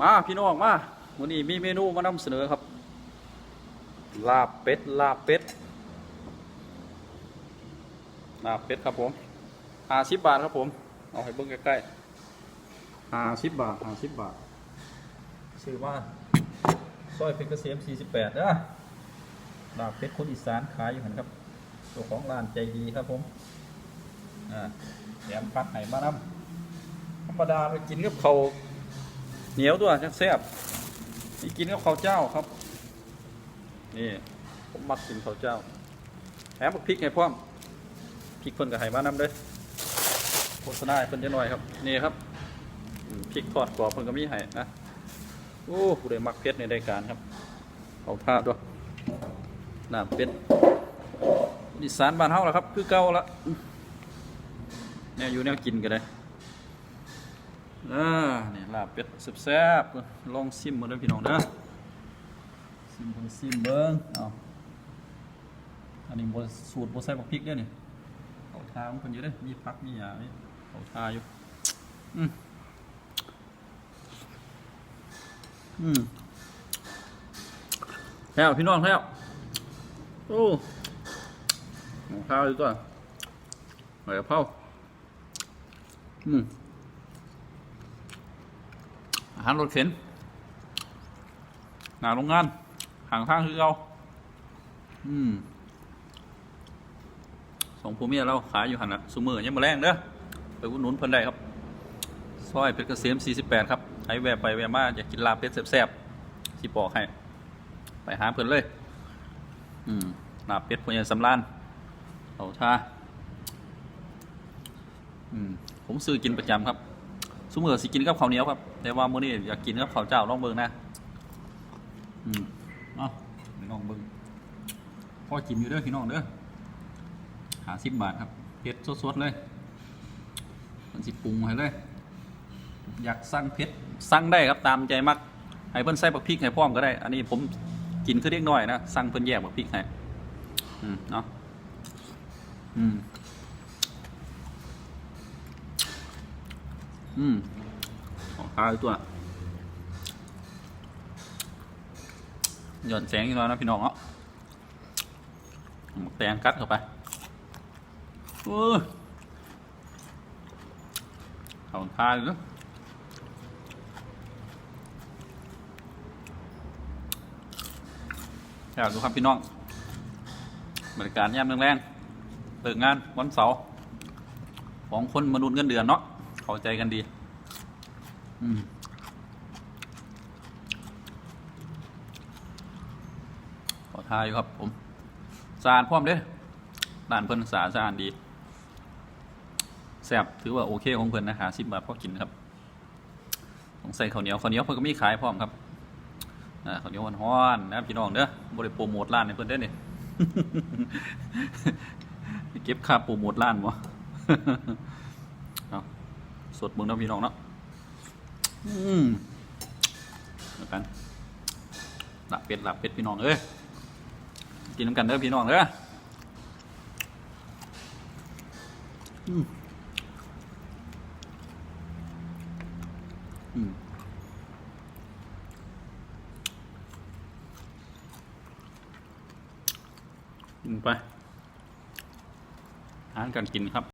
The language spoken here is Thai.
มาพี่น้องมาวันนี้มีเมนูมานำเสนอครับ ลาบเป็ดลาบเป็ดลาบเป็ดครับผมห้าสิบบาทครับผม เอาให้เบิ้งใกล้ๆห้าสิบบาทห้าสิบบาทซื้อมาซอยเพชรเกษม48นะลาบเป็ดคนอีสานขายอยู่หันครับเจ้าของร้านใจดีครับผมอ่าแถมพักไห่มานำธรรมดาไปกินกับเขาว เหนียวตัวจังแซ่บนี่กินกับข้าวเจ้าครับ นี่ผมมักกินข้าวเจ้าแถมบักพริกให้พร้อมพริกเพิ่นกับไห่มาน้ำเด้อโฆษณาให้เพิ่นจะหน่อยครับ นี่ครับพริกทอดกรอบเพิ่นก็มีให้นะโอ้ผู้ใดมักเพชรในรายการครับเอาท่าด้วยน้ำเป็ดดิสานบ้านเฮาแล้วครับ คือเก่าละแนวอยู่แนวกินกันเลย อ่าเนี่ยลาบเป็ดแซ่บๆลองซิมมาด้วยพี่น้องเด้อซิมเบิ่งซิมเบิ้งเอาอันนี้บสูตรบ่ใส่บักพริกด้อนี่เอาทามันเพิ่นอะเด้อมีผักมีหยังนี่เอาทาอยู่อืมอืมแล้วพี่น้องแล้วโอ้หมูข้าวดีกว่าหอยกระเพราอืม อาหารรถเข็นหนาโรงงานห่างทางคือเราอืมสองผัวเมียเราขายอยู่หันละสุมือยังมาแรงเด้อไปอุดหนุนเพิ่นได้ครับ ซอยเพชรเกษม48 ครับใครแวะไปแวะมาอยากกินลาบเป็ดแซ่บๆสิบอกให้ ไปหาเพิ่นเลย อืมลาบเป็ดพญาสำรานเอาท่าอืมผมซื้อกินประจำครับ สมมติสิกินกับข้าวเหนียวครับแต่ว่ามื้อนี้อยากกินกับข้าวเจ้าลองเบิ่งนะอืมเนาะลองเบิ่งพอกินอยู่เด้อพี่น้องเด้อหาสิบบาทครับเผ็ดสดๆเลยมันสิปรุงให้เลย อยากสั่งเผ็ดสั่งได้ครับตามใจมักให้เพิ่นใส่บักพริกให้พร้อมก็ได้ อันนี้ผมกินคือเล็กน้อยนะสั่งเพิ่นแยกบักพริกให้อืมเนาะอืม อืมของข้าวอีกตัว หย่อนแสงอีกหน่อยนะพี่น้องเนาะหมกแตงกัดเข้าไปเออเอาทานเลยอยากดูครับพี่น้อง บริการย่ำแรงๆเลิกงานวันเสาร์ของคนมนุษย์เงินเดือนเนาะ เข้าใจกันดี อืมขอทายอยู่ครับผมสะอาดพร้อมเด้ร้านเพิ่นสะอาดสะอาดดีแซ่บถือว่าโอเคของเพิ่นนะหาสิบบาทพอกินครับต้องใส่ข้าวเหนียวข้าวเหนียวเพิ่นก็มีขายพร้อมครับอ่าข้าวเหนียวฮ้อนๆนะครับพี่น้องเด้อบริโปรโมทร้านให้เพิ่นเด้อนี่เก็บค่าโปรโมทร้านบ่เอา สดเบิ่งนะพี่น้องเนาะอืมแล้วกันหลับเป็ดหลับเป็ดพี่น้องเอ้ยกินน้ำกันเด้อพี่น้องเด้ออืมอืมกินไปอาหารการกินครับ